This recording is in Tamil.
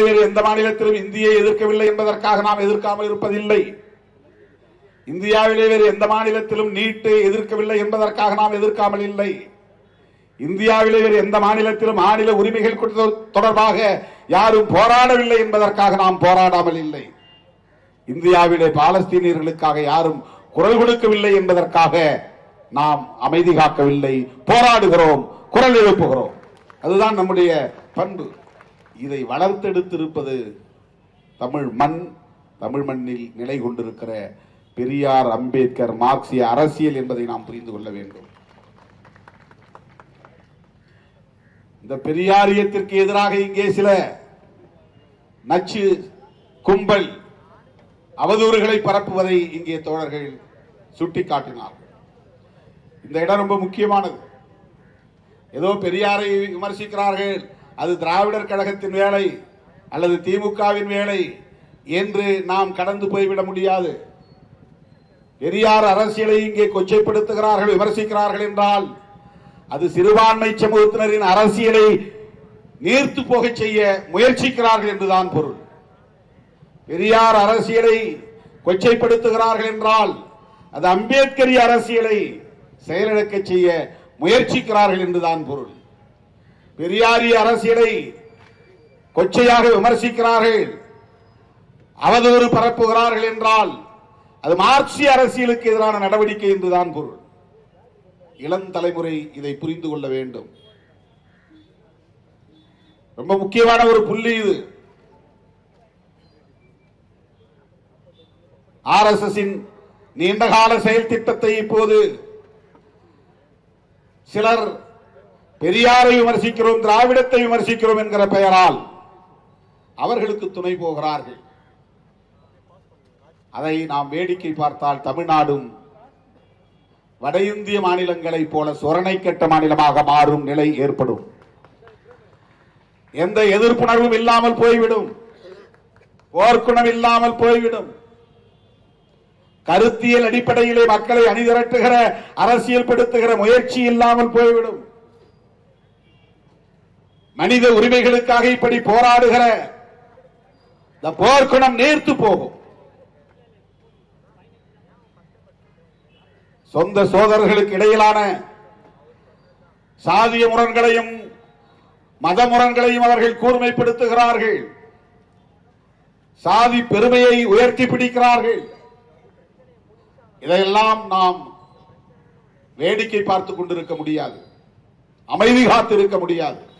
வேறு எந்த மாநிலத்திலும் இந்தியை எதிர்க்கவில்லை என்பதற்காக நாம் எதிர்க்காமல் இருப்பதில்லை. இந்தியாவிலே வேறு எந்த மாநிலத்திலும் நீட்டை எதிர்க்கவில்லை என்பதற்காக நாம் எதிர்க்காமல் இல்லை. இந்தியாவிலே வேறு எந்த மாநிலத்திலும் மாநில உரிமைகள் தொடர்பாக யாரும் போராடவில்லை என்பதற்காக நாம் போராடாமல் இல்லை. இந்தியாவிலே பாலஸ்தீனியர்களுக்காக யாரும் குரல் கொடுக்கவில்லை என்பதற்காக நாம் அமைதி காக்கவில்லை. போராடுகிறோம் குரல் எழுப்புகிறோம். அதுதான் நம்முடைய பண்பு. இதை வளர்த்தெடுத்திருப்பது தமிழ் மண் தமிழ் மண்ணில் நிலை கொண்டிருக்கிற பெரியார் அம்பேத்கர் மார்க்சிய அரசியல் என்பதை நாம் புரிந்து கொள்ள வேண்டும். இந்த பெரியாரியத்திற்கு எதிராக இங்கே சில நச்சு கும்பல் அவதூறுகளை பரப்புவதை இங்கே தோழர்கள் சுட்டிக்காட்டினார். இந்த இடம் ரொம்ப முக்கியமானது. ஏதோ பெரியாரை விமர்சிக்கிறார்கள் அது திராவிடர் கழகத்தின் வேலை அல்லது திமுகவின் வேலை என்று நாம் கடந்து போய்விட முடியாது. பெரியார் அரசியலை இங்கே கொச்சைப்படுத்துகிறார்கள் விமர்சிக்கிறார்கள் என்றால் அது சிறுபான்மை சமூகத்தினரின் அரசியலை நீர்த்து போக செய்ய முயற்சிக்கிறார்கள் என்றுதான் பொருள். பெரியார் அரசியலை கொச்சைப்படுத்துகிறார்கள் என்றால் அது அம்பேத்கரி அரசியலை செயலிழக்க செய்ய முயற்சிக்கிறார்கள் என்றுதான் பொருள். பெரியாரிய அரசியலை கொச்சையாக விமர்சிக்கிறார்கள். அவதூறு பரப்புகிறார்கள் என்றால் அது மார்க்சிய அரசியலுக்கு எதிரான நடவடிக்கை என்றுதான் பொருள். இளம் தலைமுறை இதை புரிந்து கொள்ள வேண்டும். ரொம்ப முக்கியமான ஒரு புள்ளி இது. ஆர் எஸ் எஸ் நீண்டகால செயல் திட்டத்தை இப்போது சிலர் பெரியாரை விமர்சிக்கிறோம் திராவிடத்தை விமர்சிக்கிறோம் என்கிற பெயரால் அவர்களுக்கு துணை போகிறார்கள். அதை நாம் வேடிக்கை பார்த்தால் தமிழ்நாடும் வட இந்திய மாநிலங்களைப் போல சொரணை கெட்ட மாநிலமாக மாறும் நிலை ஏற்படும். எந்த எதிர்ப்புணர்வும் இல்லாமல் போய்விடும். போர்க்குணம் இல்லாமல் போய்விடும். கருத்தியல் அடிப்படையிலே மக்களை அணிதிரட்டுகிற அரசியல் படுத்துகிற முயற்சி இல்லாமல் போய்விடும். மனித உரிமைகளுக்காக இப்படி போராடுகிற இந்த போர்க்குணம் நேர்த்து போகும். சொந்த சோதரர்களுக்கு இடையிலான சாதிய முரண்களையும் மத முரண்களையும் அவர்கள் கூர்மைப்படுத்துகிறார்கள். சாதி பெருமையை உயர்த்தி பிடிக்கிறார்கள். இதையெல்லாம் நாம் வேடிக்கை பார்த்துக் கொண்டிருக்க முடியாது. அமைதி காத்து இருக்க முடியாது.